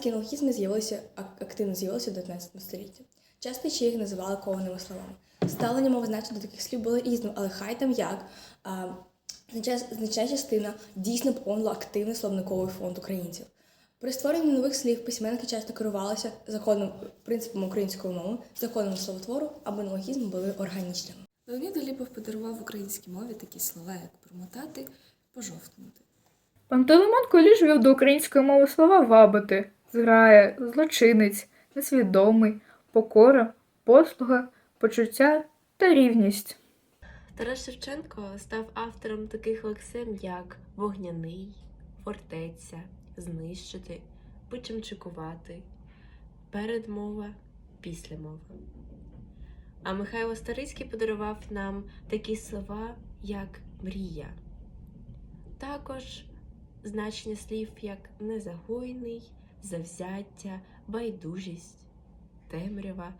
Українські аналогізми з'явилися ак- активно з'явилися в 19 столітті. Часто ще їх називали кованими словами. Ставлення мови значень до таких слів було різним, але хай там як. А, значна, значна частина дійсно поповнила активний словниковий фонд українців. При створенні нових слів письменники часто керувалися законом принципом української мови, законом словотвору або аналогізми були органічними. Леонід Голіпов подарував українській мові такі слова, як промотати, пожовтнути. Пантелеймон Куліш вів до української мови слова вабити, зграя, злочинець, несвідомий, покора, послуга, почуття та рівність. Тарас Шевченко став автором таких лексем, як вогняний, фортеця, знищити, почимчикувати, передмова, післямова. А Михайло Старицький подарував нам такі слова, як мрія. Також значення слів як незагойний, завзяття, байдужість, темрява,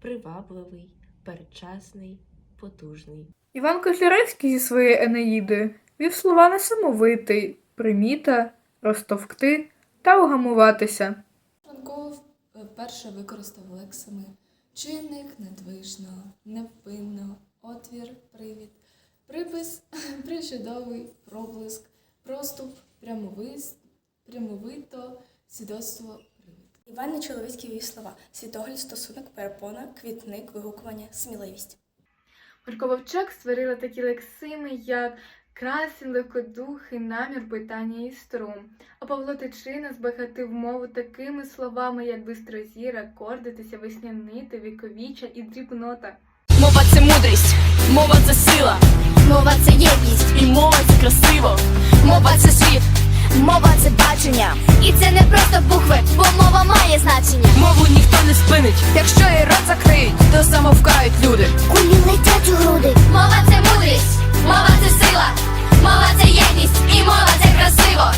привабливий, передчасний, потужний. Іван Котляревський зі своєї Енеїди вів слова несамовитий, приміта, розтовкти та угамуватися. Франко вперше використав лексами чинник, недвижно, невинно, отвір, привід, припис, причудовий, проблиск, проступ, прямовис, прямовито, свідоцтво, привід. Іван Нечоловицький вів слова світогляд, стосунок, перепона, квітник, вигукування, сміливість. Марко Вовчак створила такі лексими, як красень, легкодухий, намір, питання і струм. А Павло Тичина збагатив мову такими словами, як бистрозір, акордитися, весняните, віковіча і дрібнота. Мова це мудрість, мова це сила, Мова це єдність, і мова це красиво. мова це світ, мова це бачення, це єдність, і мова це красиво.